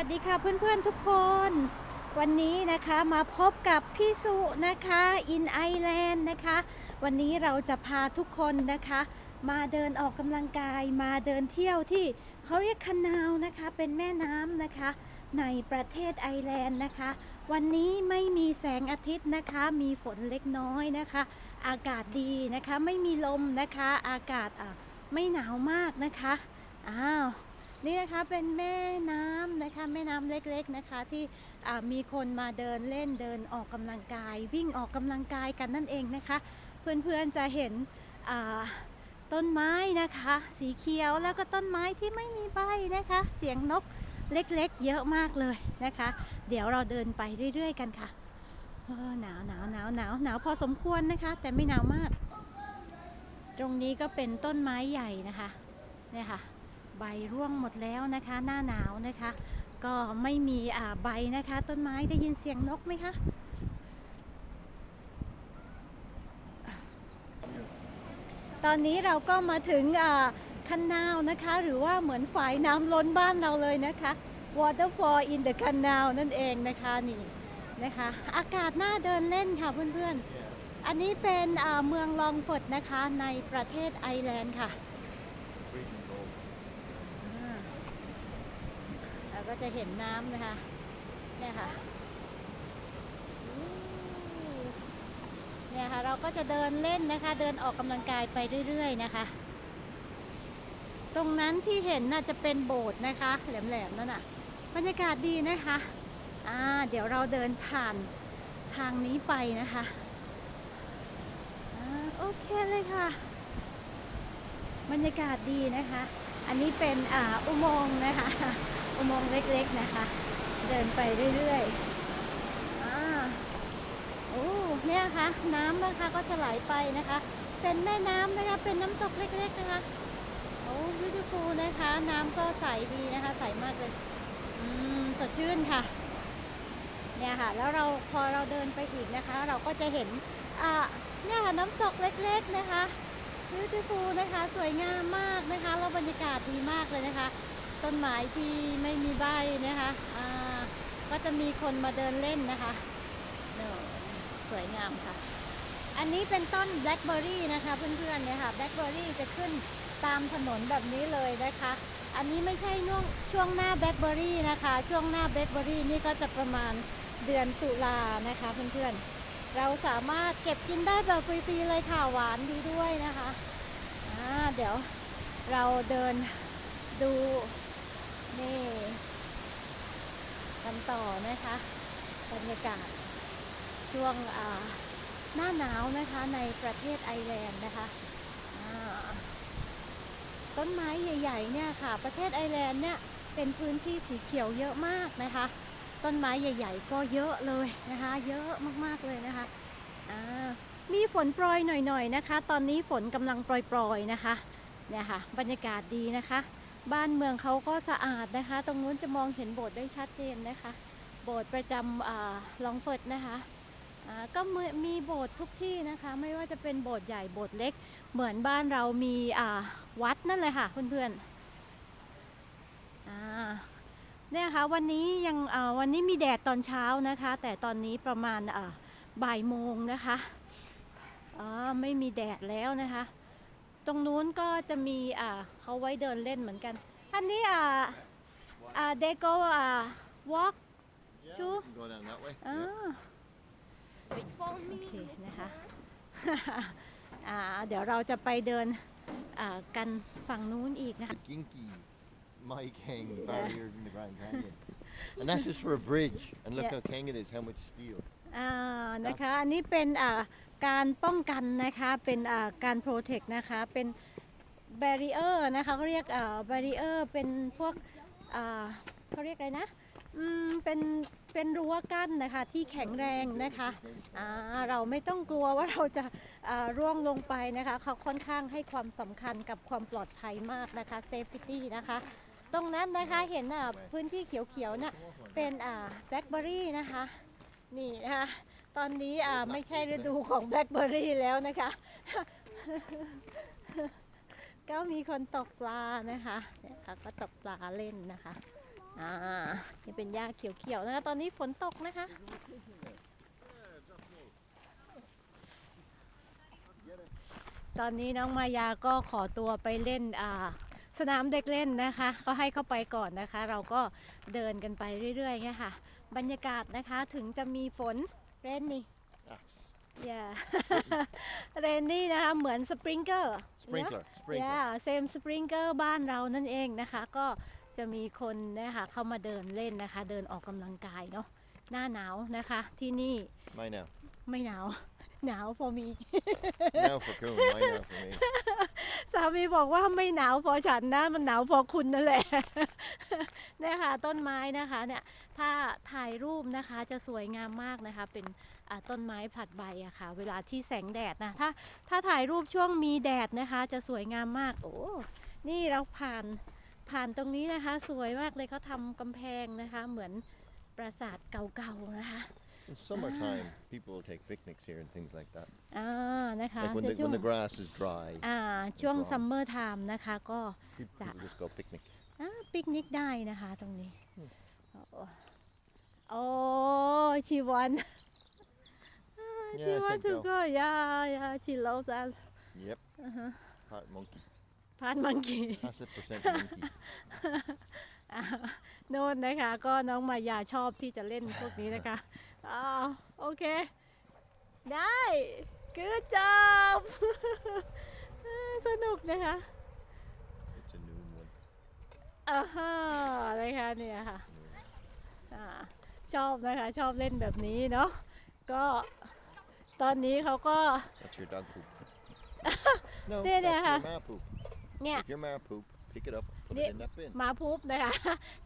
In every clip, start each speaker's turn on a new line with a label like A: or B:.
A: วัสดีค่ะเพื่อนๆทุกคน วันนี้นะคะมาพบกับพี่สุนะคะอินไอแลนด์นะคะ วันนี้เราจะพาทุกคนนะคะ มาเดินออกกำลังกายมาเดินเที่ยวที่เขาเรียกคันนาวนะคะเป็นแม่น้ำนะคะ ในประเทศไอร์แลนด์นะคะ วันนี้ไม่มีแสงอาทิตย์นะคะ มีฝนเล็กน้อยนะคะ อากาศดีนะคะไม่มีลมนะคะ อากาศอะไม่หนาวมากนะคะอ้าว นี่นะคะเป็นแม่น้ำนะคะแม่น้ำเล็กๆนะคะที่มีคนมาเดินเล่นเดินออกกำลังกาย วิ่งออกกำลังกายกันนั่นเองนะคะ เพื่อนๆจะเห็นต้นไม้นะคะ สีเขียวแล้วก็ต้นไม้ที่ไม่มีใบนะคะ เสียงนกเล็กๆ เยอะมากเลยนะคะ เดี๋ยวเราเดินไปเรื่อย ๆ กันค่ะหนาวหนาวหนาวหนาวหนาวพอสมควรนะคะ แต่ไม่หนาวมาก ตรงนี้ก็เป็นต้นไม้ใหญ่นะคะเนี่ยค่ะ ใบร่วงหมดแล้วนะคะ หน้าหนาวนะคะ ก็ไม่มีใบนะคะ ต้นไม้ได้ยินเสียงนกไหมคะตอนนี้เราก็มาถึงคันนาวนะคะ หรือว่าเหมือนฝายน้ำล้นบ้านเราเลยนะคะ waterfall in the canal นั่นเองนะคะนี่นะคะ อากาศน่าเดินเล่นค่ะเพื่อนๆ อันนี้เป็นเมืองลองฟอร์ดนะคะในประเทศไอร์แลนด์ค่ะ เรา ก็จะเห็นน้ำนะคะ เนี่ยค่ะเนี่ยค่ะ เราก็จะเดินเล่นนะคะ เดินออกกำลังกายไปเรื่อยๆนะคะ ตรงนั้นที่เห็นน่าจะเป็นโบสถ์นะคะ แหลมๆนั่นน่ะ บรรยากาศดีนะคะอ่าเดี๋ยวเราเดินผ่านทางนี้ไปนะคะอ่าโอเคเลยค่ะ บรรยากาศดีนะคะ อันนี้เป็นอ่าอุโมงค์นะคะ อุโมงค์เล็กๆนะคะ เดินไปเรื่อยๆอ่าโอ้เนี่ยค่ะน้ำนะคะก็จะไหลไปนะคะ เป็นแม่น้ำนะคะเป็นน้ำตกเล็กๆนะคะโอ้วิวฟูนะคะ น้ำก็ใสดีนะคะ ใสมากเลย อืมสดชื่นค่ะ เนี่ยค่ะ แล้วเราพอเราเดินไปอีกนะคะ เราก็จะเห็นอ่าเนี่ยค่ะน้ำตกเล็กๆนะคะวิวฟูนะคะ สวยงามมากนะคะ แล้วบรรยากาศดีมากเลยนะคะ ต้นไม้ที่ไม่มีใบนะคะก็จะมีคนมาเดินเล่นนะคะเนอะสวยงามค่ะ อันนี้เป็นต้นแบล็คเบอร์รี่นะคะเพื่อนๆเนี่ยค่ะแบล็คเบอร์รี่จะขึ้นตามถนนแบบนี้เลยนะคะ อันนี้ไม่ใช่น่วงช่วงหน้าแบล็คเบอร์รี่นะคะ ช่วงหน้าแบล็คเบอร์รี่นี่ก็จะประมาณเดือนตุลานะคะเพื่อนๆ เราสามารถเก็บกินได้แบบฟรีๆเลยค่ะหวานดีด้วยนะคะอ่าเดี๋ยวเราเดินดู นี่กันต่อนะคะ บรรยากาศช่วงหน้าหนาวนะคะในประเทศไอร์แลนด์นะคะต้นไม้ใหญ่ๆเนี่ยค่ะ ประเทศไอร์แลนด์เนี่ยเป็นพื้นที่สีเขียวเยอะมากนะคะ ต้นไม้ใหญ่ ๆ ก็เยอะเลยนะคะ เยอะมากๆเลยนะคะมีฝนโปรยหน่อยๆนะคะ ตอนนี้ฝนกำลังโปรยๆนะคะเนี่ยค่ะ บรรยากาศดีนะคะ บ้านเมืองเขาก็สะอาดนะคะ ตรงนู้นจะมองเห็นโบสถ์ได้ชัดเจนนะคะ โบสถ์ประจำอ่าลองเฟิร์ดนะคะก็มีโบสถ์ทุกที่นะคะ ไม่ว่าจะเป็นโบสถ์ใหญ่โบสถ์เล็ก เหมือนบ้านเรามีวัดนั่นเลยค่ะเพื่อนๆเนี่ยค่ะวันนี้ยังวันนี้มีแดดตอนเช้านะคะ แต่ตอนนี้ประมาณบ่ายโมงนะคะไม่มีแดดแล้วนะคะ ตรงนู้นก็จะมีอ่าเขาไว้เดินเล่นเหมือนกันอันนี้อ่าอ่า they go อ่า walk
B: Yeah,
A: Two.
B: we can go down that way.
A: อ่า
C: Wait for
A: โอ
C: me
A: เคนะคะ อ่าเดี๋ยวเราจะไปเดินอ่ากันฝั่งนู้นอีกนะคะ
B: The Ginky Mike Hang barrier in the Grand Canyon. And that's just for a bridge. And look
A: Yeah.
B: how king it is, how much steel.
A: อ่านะคะ อันนี้เป็นอ่า การป้องกันนะคะเป็นการโปรเทคนะคะเป็นแบรีเออร์นะคะเขาเรียกแบรีเออร์เป็นพวกเขาเรียกอะไรนะเป็นเป็นรั้วกั้นนะคะที่แข็งแรงนะคะเราไม่ต้องกลัวว่าเราจะร่วงลงไปนะคะเขาค่อนข้างให้ความสำคัญกับความปลอดภัยมากนะคะเซฟตี้นะคะตรงนั้นนะคะเห็นพื้นที่เขียวๆน่ะเป็นแบล็คเบอรี่นะคะนี่นะคะ ตอนนี้อ่าไม่ใช่ฤดูของแบล็คเบอร์รี่แล้วนะคะ ก็มีคนตกปลานะคะเนี่ยค่ะก็ตกปลาเล่นนะคะ อ่า นี่เป็นหญ้าเขียวๆนะคะ ตอนนี้ฝนตกนะคะ ตอนนี้น้องมายาก็ขอตัวไปเล่นอ่าสนามเด็กเล่นนะคะ ก็ให้เข้าไปก่อนนะคะ เราก็เดินกันไปเรื่อยๆเงี้ยค่ะ บรรยากาศนะคะถึงจะมีฝน เรนนี่
B: That's
A: อย่าเรนนี่นะคะเหมือนสปริงเกอร์
B: sprinkler. Sprinkler.
A: ย่าเซมสปริงเกอร์บ้านเรานั่นเองนะคะ ก็จะมีคนนะคะเข้ามาเดินเล่นนะคะ เดินออกกำลังกายเนาะหน้าหนาวนะคะที่นี่
B: Mine now.
A: ไม่หนาว หนาว for me
B: now for Coon. Mine now for me.
A: สามีบอกว่าไม่หนาวพอฉันนะ มันหนาวพอคุณนั่นแหละ เนี่ยค่ะต้นไม้นะคะเนี่ยถ้าถ่ายรูปนะคะจะสวยงามมากนะคะ เป็นอ่าต้นไม้ผลัดใบอะค่ะ เวลาที่แสงแดดนะถ้าถ้าถ่ายรูปช่วงมีแดดนะคะ จะสวยงามมาก โอ้นี่เราผ่านผ่านตรงนี้นะคะ สวยมากเลยเขาทำกำแพงนะคะ เหมือนปราสาทเก่าๆนะคะ
B: In summertime, people will take picnics here and things like that.
A: อ่านะคะ
B: Like when
A: ใน
B: the,
A: ช่วง
B: when the grass is dry,
A: อ่าช่วง
B: Wrong.
A: ซัมเมอร์ไทม์นะคะก็
B: people,
A: Ja.
B: people just go picnic.
A: อ่าปิกนิกได้นะคะตรงนี้ โอ้ชีวัน
B: Yeah,
A: ชี
B: I
A: วัน
B: said
A: ถูก
B: go.
A: ก็ยายาชีโลซัน
B: Yep. Part monkey.
A: พานมังกี
B: That's a percent monkey.
A: โน่นนะคะ ก็น้องมายาชอบที่จะเล่นพวกนี้นะคะ อ้าวโอเค ได้ good job สนุกนะคะ
B: It's a new one.
A: อ่าฮะนะคะเนี่ยค่ะอ่าชอบนะคะชอบเล่นแบบนี้เนาะก็ตอนนี้เขาก็
B: That's your dog poop. no,
A: There, there,
B: that's
A: huh?
B: your ma poop.
A: เนี่ย
B: If your ma poop, pick it up, put
A: Yeah.
B: it in that bin.
A: หมาพุบนะคะ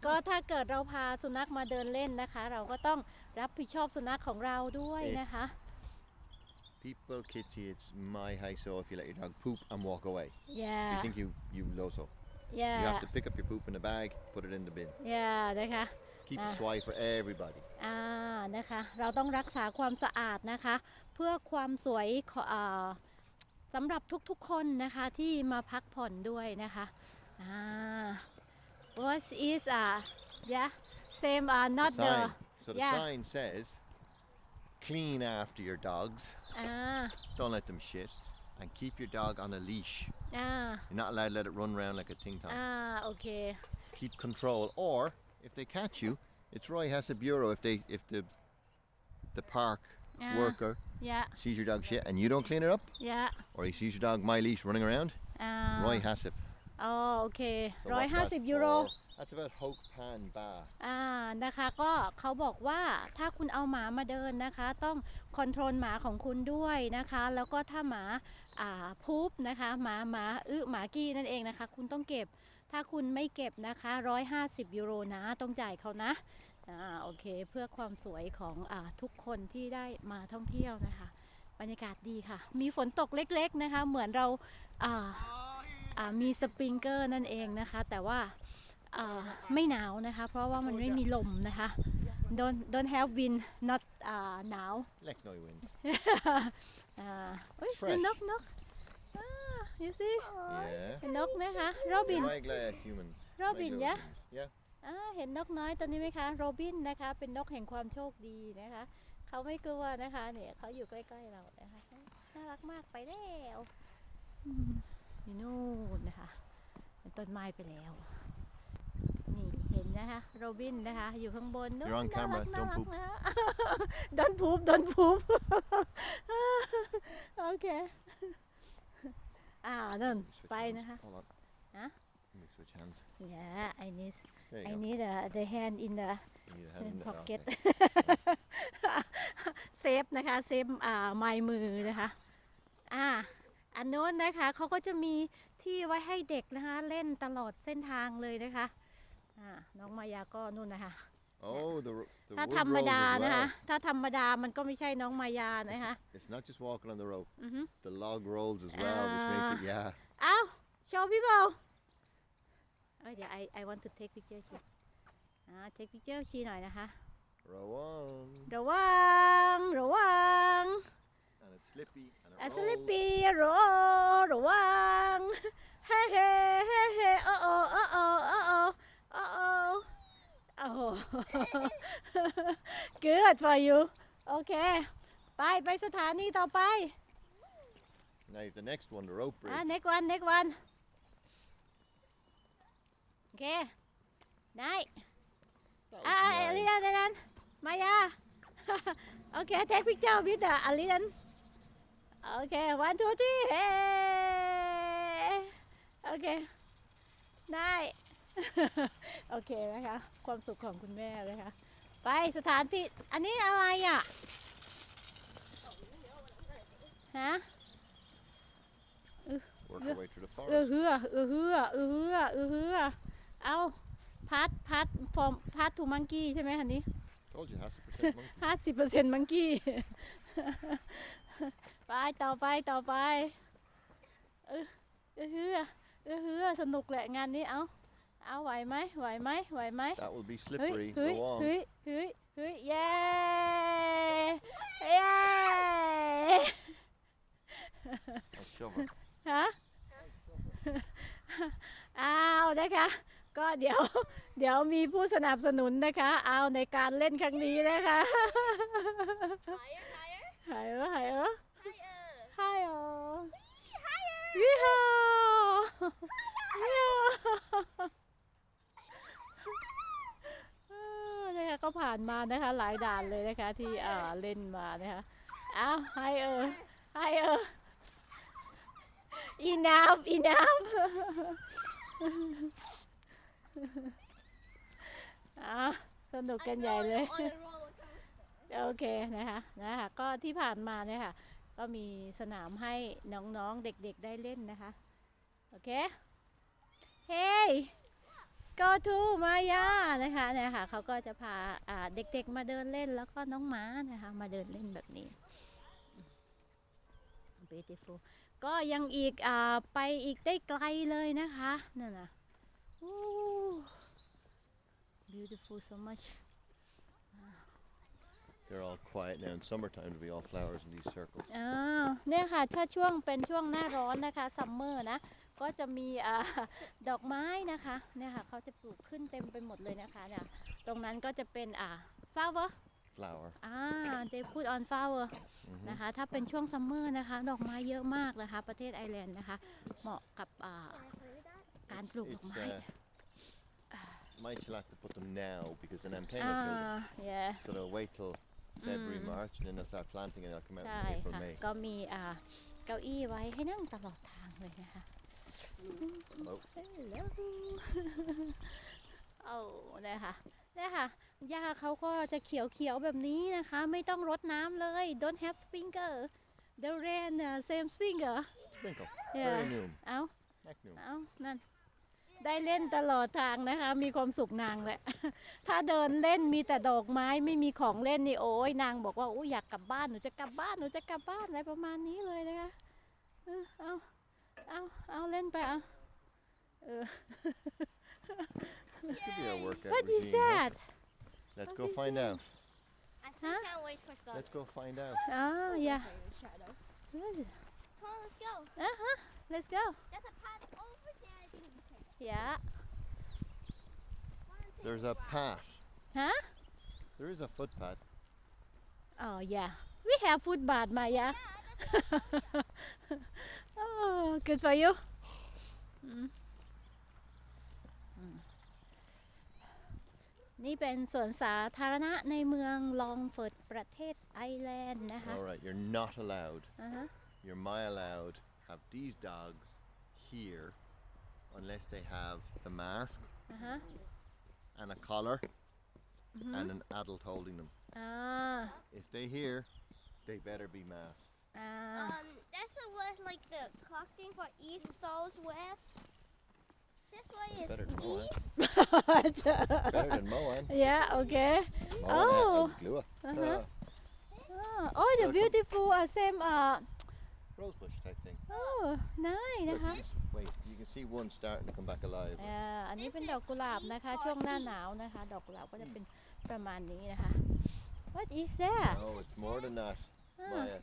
A: ก็ถ้าเกิดเราพาสุนัขมาเดินเล่นนะคะ เราก็ต้องรับผิดชอบสุนัขของเราด้วยนะคะ
B: People, Kitty, it's my house, so if you let your dog poop and walk away,
A: yeah
B: you think you you loso.
A: yeah
B: You have to pick up your poop in a bag, put it in the bin.
A: yeah นะคะ
B: Keep
A: Ah.
B: it swy for everybody.
A: อ่านะคะ เราต้องรักษาความสะอาดนะคะ เพื่อความสวยของอ่าสำหรับทุกๆคนนะคะที่มาพักผ่อนด้วยนะคะ Ah, what is uh, yeah, same uh, not the,
B: sign. So the
A: yeah.
B: sign says, clean after your dogs.
A: Ah.
B: Don't let them shit. And keep your dog on a leash.
A: Ah.
B: You're not allowed to let it run around like a ting tong.
A: Ah, okay.
B: Keep control. Or if they catch you, it's Roy Hesse Bureau if they if the the park
A: ah.
B: worker
A: yeah.
B: sees your dog shit and you don't clean it up.
A: Yeah.
B: Or he sees your dog my leash running around.
A: Ah.
B: Roy Hassip.
A: อ๋อโอเค
B: So
A: ร้อย
B: what's
A: ห้า
B: that
A: สิบยูโร
B: for? That's about Hoke Pan Bar.
A: อ่านะคะก็เขาบอกว่าถ้าคุณเอาหมามาเดินนะคะ ต้องคอนโทรลหมาของคุณด้วยนะคะ แล้วก็ถ้าหมาอ่าพูบนะคะหมาหมาอึหมากี้นั่นเองนะคะ คุณต้องเก็บถ้าคุณไม่เก็บนะคะ 150 ยูโรนะต้องจ่ายเขานะอ่าโอเคเพื่อความสวยของอาทุกคนที่ได้มาท่องเที่ยวนะคะ บรรยากาศดีค่ะ มีฝนตกเล็กๆนะคะ เหมือนเราอ่าอ่า มีสปริงเกอร์นั่นเองนะคะ แต่ว่าอ่าไม่หนาวนะคะ เพราะว่ามันไม่มีลมนะคะ don't don't have wind not อ่าหนาว
B: Lek no wind.
A: อ่าเอ้ย
B: Fresh.
A: นกนกอ่า you see
B: Yeah.
A: นกนะคะโรบิน
B: Regular humans.
A: Robin,
B: Regular
A: yeah?
B: humans. Yeah.
A: อ่าเห็นนกน้อยตัวนี้ไหมคะโรบินนะคะ เป็นนกแห่งความโชคดีนะคะ เขาไม่กลัวนะคะ เนี่ยเขาอยู่ใกล้ๆเรานะคะ น่ารักมากไปแล้ว อืมอยู่นู่นนะคะเป็นต้นไม้ไปแล้ว นี่เห็นนะคะ โรบินนะคะ อยู่ข้างบนนู่น
B: You're on
A: น่ารั
B: camera,
A: กน่า
B: don't
A: รัก
B: poop.
A: นะคะ don't poop don't poop โอเค อ่านั่น
B: Switch
A: ไป
B: hands.
A: นะคะ
B: Hold on.
A: Huh?
B: Let me switch hands.
A: yeah I need
B: There
A: I
B: you go.
A: need the the hand in the
B: You need a hand in the- oh,
A: pocket
B: okay.
A: เซฟนะคะ เซฟอ่าไม้มือนะคะ อ่า อันโน้นนะคะเขาก็จะมีที่ไว้ให้เด็กนะคะ เล่นตลอดเส้นทางเลยนะคะอ่าน้องมายาก็นู่นนะคะ
B: Oh, the, ro- the
A: ถ้า
B: wood
A: ธรรม
B: rolls
A: ดา
B: as
A: นะคะ
B: well.
A: ถ้าธรรมดามันก็ไม่ใช่น้องมายานะคะ
B: It's not just walking on the rope.
A: Mhm.
B: The log rolls as well, which makes it yeah.
A: อ้าวโชว์พี่เบาเอ้ยเดี๋ยว I I want to take picture ชีอ่า take picture ชีหน่อยนะคะ
B: Row on.
A: ระวัง ระวัง
B: and it's slippy and it rolls.
A: slippy roll along. Hey hey hey hey. Uh oh uh oh uh oh uh oh. Oh. Good for you. Okay. ไปไปสถานีต่อไป
B: Now the next one, the rope bridge.
A: อะ next one next one. โอเค นาย That
B: was
A: อ่า nice.
B: อ
A: ลิดันอลิดันมายา โอเค take picture with the อลิดัน โอเค one two three เฮ้โอเค ได้ โอเคนะคะ ความสุขของคุณแม่เลยค่ะไปสถานที่ อันนี้อะไรอะ ฮะ
B: Work our way through the
A: เออ
B: forest.
A: เฮือเออเฮือเออเฮือเออเฮือเอาพัดพัดฟอร์มพัดทูมังกี้ใช่ไหมคันนี้
B: Told you, has a percent monkey.
A: ห้าสิบเปอร์เซ็นต์มังกี้ ไปต่อไปต่อไป เออเออเฮือเออเฮือสนุกแหละงานนี้เอาเอาไหวไหมไหวไหมไหวไหม
B: That will be
A: เฮ้ย
B: slippery.
A: เฮ้ย
B: Go on.
A: เฮ้ยเฮ้ยเฮ้ยเย้เย้
B: I'll shove her.
A: ฮะอ้าวนะคะ ก็เดี๋ยว เดี๋ยวมีผู้สนับสนุนนะคะ เอาในการเล่นครั้งนี้นะคะ
C: Higher, higher,
A: หายเออหายเออ
C: higher.
A: หายเออยี่ห้อยี่ห้อเออนะคะก็ผ่านมานะคะหลายด่านเลยนะคะที่อ่าเล่นมานะคะอ้าวหายเออหายเออ enough enough อะสนุกกันใหญ่เลย
C: On a roller coaster.
A: โอเคนะคะนะคะก็ที่ผ่านมาเนี่ยค่ะ ก็มีสนามให้น้องๆเด็กๆได้เล่นนะคะ โอเค Hey go to Maya นะคะเนี่ยค่ะเขาก็จะพาอ่าเด็กๆมาเดินเล่นแล้วก็น้องหม้านะคะมาเดินเล่นแบบนี้ beautiful ก็ยังอีกอ่าไปอีกได้ไกลเลยนะคะนั่นนะ beautiful so much
B: quiet now. In summertime, there'll be all flowers in these circles.
A: อ้าวเนี่ยค่ะถ้าช่วงเป็นช่วงหน้าร้อนนะคะซัมเมอร์นะ ก็จะมีอ่าดอกไม้นะคะเนี่ยค่ะเขาจะปลูกขึ้นเต็มไปหมดเลยนะคะเนี่ยตรงนั้นก็จะเป็นอ่า flower
B: Flower.
A: อ่า they put on flower นะคะถ้าเป็นช่วงซัมเมอร์นะคะ ดอกไม้เยอะมากนะคะ ประเทศไอร์แลนด์นะคะ เหมาะกับอ่าการปลูกดอก
B: It's
A: ไม้
B: uh, might you'll have to put them now because then I'm
A: อ่า
B: kind of
A: yeah
B: So they'll wait till February, March, and then they'll start planting and they'll come out
A: ใช่
B: in April,
A: ค่ะ
B: May.
A: ก็มีอ่าเก้าอี้ไว้ให้นั่งตลอดทางเลยนะคะ
B: Hello.
A: ฮัลโหลเอานะคะเนี่ยค่ะหญ้าเขาก็จะเขียวๆแบบนี้นะคะ ไม่ต้องรดน้ำเลย don't have sprinkler the rain uh, same sprinkler
B: Sprinkle.
A: Yeah.
B: Very new.
A: เอา
B: Neck new.
A: เอานั่น ได้เล่นตลอดทางนะคะ มีความสุขนางแหละ ถ้าเดินเล่นมีแต่ดอกไม้ไม่มีของเล่นนี่โอ้ยนางบอกว่าอู้อยากกลับบ้านหนูจะกลับบ้านหนูจะกลับบ้านอะไรประมาณนี้เลยนะคะเออเอาเอาเอาเล่นไปเอาเออ
B: This could be our workout
A: what is
B: regime, huh?
A: that
B: Let's
A: What
B: go
A: is
B: find
A: that?
B: out.
C: I still
A: Huh?
C: can't wait for sun.
B: Let's go find out.
A: อ๋อ yeah
C: Shadow.
A: What is it?
C: Come on, let's go.
A: uh-huh let's go
C: There's a path over
A: yeah
C: Wanna take
B: There's
C: a
B: a
C: ride?
B: path.
A: huh
B: There is a footpath.
A: oh yeah we have footbath Maya oh good for you อืมอืมนี่เป็นสวนสาธารณะในเมืองลองเฟิร์ดประเทศไอร์แลนด์นะคะ
B: All right, you're not allowed.
A: อ่าฮะ
B: You're my allowed have these dogs here unless they have the mask
A: uh-huh.
B: and a collar mm-hmm. and an adult holding them.
A: Ah.
B: If they hear, they better be masked.
A: Ah.
C: Um, that's the word like the costume for East, South, West. This way is
B: better than
C: East.
B: better than Moan.
A: Yeah, okay.
B: Moan
A: oh. Uh-huh.
B: Uh.
A: oh, oh the beautiful uh, same uh,
B: rosebush type thing.
A: oh nice
B: Look,
A: นะคะ
B: just wait, you can see one starting to come back alive.
A: อ่าอันนี้เป็นดอกกุหลาบนะคะ ช่วงหน้าหนาวนะคะ ดอกกุหลาบก็จะเป็นประมาณนี้นะคะ What is that
B: No, it's more than that.
A: Ah.
B: Maya.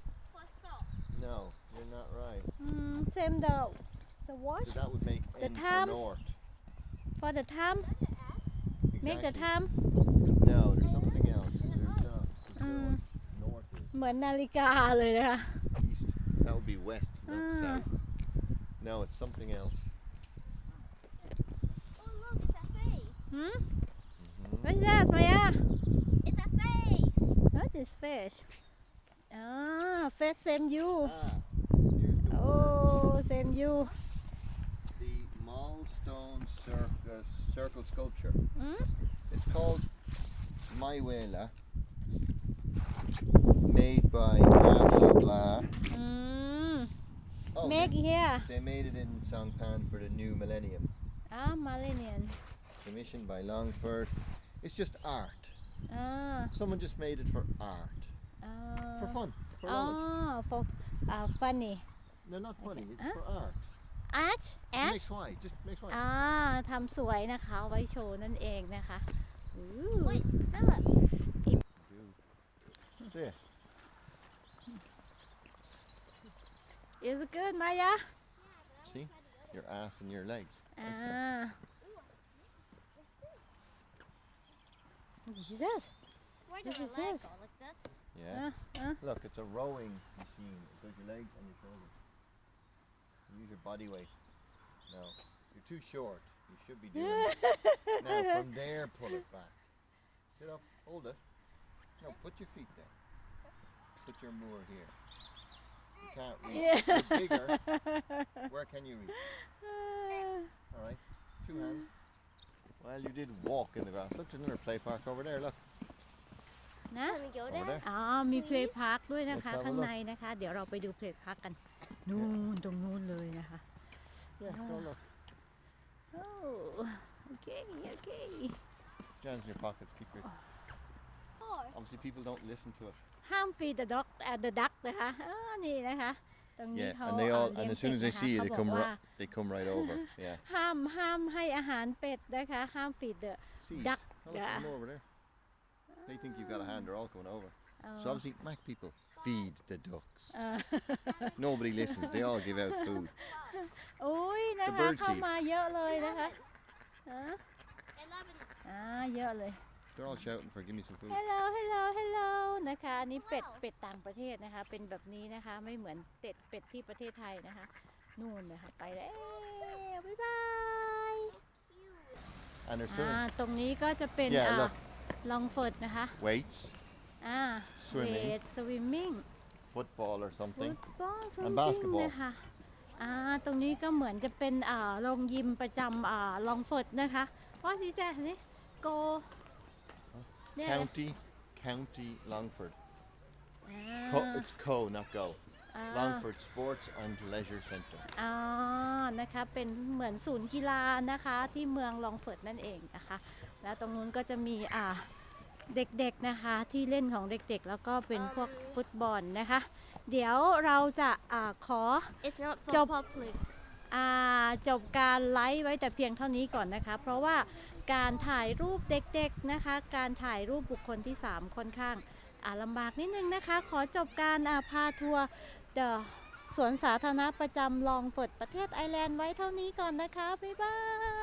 C: S for salt.
B: No, you're not right.
A: mm, same the the watch
B: So that would make
A: The
B: N
A: time.
B: for north.
A: for the time make the
B: exactly.
A: time
B: No, there's something else. There's not. Keep
A: Mm.
B: going. North is
A: เหมือนนาฬิกาเลยนะคะ
B: east. That would be west, not
A: Ah.
B: south. No, it's something else.
C: Oh look, it's a face.
A: หืม
B: Mhm.
A: What's that มายา
C: It's a face.
A: What is fish อ่า fish same you
B: Ah, here's the
A: oh same you
B: the Milestone Circus Circle Sculpture.
A: Hmm?
B: It's called Maiwela, made by blah blah blah.
A: อืม
B: Oh,
A: make
B: they,
A: here
B: they made it in Songpan for the new millennium.
A: อ่า Malinian
B: Commissioned by Longford. It's just art.
A: อ่า
B: Someone just made it for art,
A: อ่า
B: for fun, for
A: อ๋อ
B: knowledge.
A: for อ่า funny
B: No, not funny. It's
A: Huh?
B: for art.
A: art
B: It
A: art
B: makes white. Just makes white.
A: อ่าทำสวยนะคะเอาไว้โชว์นั่นเองนะคะอู้
C: Wait, Philip.
B: See,
A: Is it good Maya
B: see, your ass and your legs.
A: อ่า
B: Excellent.
A: What is this
C: Why
A: This
C: do
A: is
C: our legs
A: this.
C: go like this?
B: Yeah.
A: Uh, uh.
B: Look, it's a rowing machine. It does your legs and your shoulders. You use your body weight. No, you're too short. You should be doing. now from there, pull it back. Sit up, hold it. No, put your feet there. Put your moor here. You can't reach. You're bigger. Where can you reach? All right, two hands. Well, you did walk in the grass. Look, there's another play park over there. Look,
A: นะ
C: Can we go
B: over
C: there?
B: there.
A: อ๋อ มีเพลย์พาร์คด้วยนะคะ
B: Let's have a
A: ข้าง
B: look.
A: ในนะคะ เดี๋ยวเราไปดูเพลย์พาร์คกัน นู่นตรงนู้นเลยนะคะ
B: Yeah, go look.
A: โอ้โอเค โอเค
B: Hands in your pockets. Keep your.
C: Four.
B: Obviously, people don't listen to it.
A: ห้ามฟีด the dog at the duck นะคะเออนี่นะคะ ตรงนี้
B: Yeah,
A: เขา
B: and they
A: เอ่อ
B: all
A: เลี้ย
B: and
A: ง
B: as soon as
A: เป็ด
B: they
A: นะคะ
B: see you,
A: เขา
B: they
A: บอก
B: come
A: ว่า
B: right they come right over. Yeah.
A: ห้ามห้ามให้อาหารเป็ดนะคะ ห้ามฟีด the
B: Seeds.
A: Duck,
B: Oh, look,
A: yeah.
B: come over there. They think you've got a hand. They're all coming over.
A: อ๋อ
B: So obviously, Mac people feed the ducks.
A: เออ
B: Nobody listens. They all give out food.
A: โอ้ยนะคะ
B: bird
A: เข้า
B: seed.
A: มาเยอะเลยนะคะฮะ
C: Eleven.
A: อ่าเยอะเลย
B: They're all shouting for give me some food.
A: Hello Hello Hello นะคะ อันนี้เป็ดเป็ดต่างประเทศนะคะ เป็นแบบนี้นะคะ ไม่เหมือนเป็ดเป็ดที่ประเทศไทยนะคะ นู่นนะคะไปแล้วบ๊ายบาย
C: Cute.
B: And they're
A: อ่า
B: swimming.
A: ตรงนี้ก็จะเป็น
B: Yeah,
A: อ่า
B: look.
A: ลองเฟิร์ดนะคะ
B: Weights,
A: อ่า
B: Swimming
A: เวทสวิมมิ่ง
B: football or
A: ฟุ
B: something.
A: ตบอลสวิม
B: And
A: มิ่ง
B: basketball
A: นะคะอ่าตรงนี้ก็เหมือนจะเป็นอ่าโรงยิมประจำอ่าลองเฟิร์ดนะคะว่าสิแจ๊นี่โกเนี่ย
B: County, County Longford.
A: อ่า
B: Co- it's Co, not Go.
A: อ่า
B: Longford Sports and Leisure Centre.
A: อ๋อนะคะเป็นเหมือนศูนย์กีฬานะคะที่เมืองลองเฟิร์ดนั่นเองนะคะ แล้วตรงนู้นก็จะมีอ่าเด็กๆนะคะที่เล่นของเด็กๆ แล้วก็เป็นพวกฟุตบอลนะคะ เดี๋ยวเราจะอาขอ
C: It's not for
A: Job.
C: public.
A: อ่าจบการไลฟ์ไว้แต่เพียงเท่านี้ก่อนนะคะ เพราะว่า การถ่ายรูปเด็กๆนะคะ การถ่ายรูปบุคคลที่ 3 ค่อนข้างอาลำบากนิดนึงนะคะ ขอจบการาพาทัวร์เดอะสวนสาธารณะประจำลองเฟิร์ดประเทศไอร์แลนด์ไว้เท่านี้ก่อนนะคะ บ๊ายบาย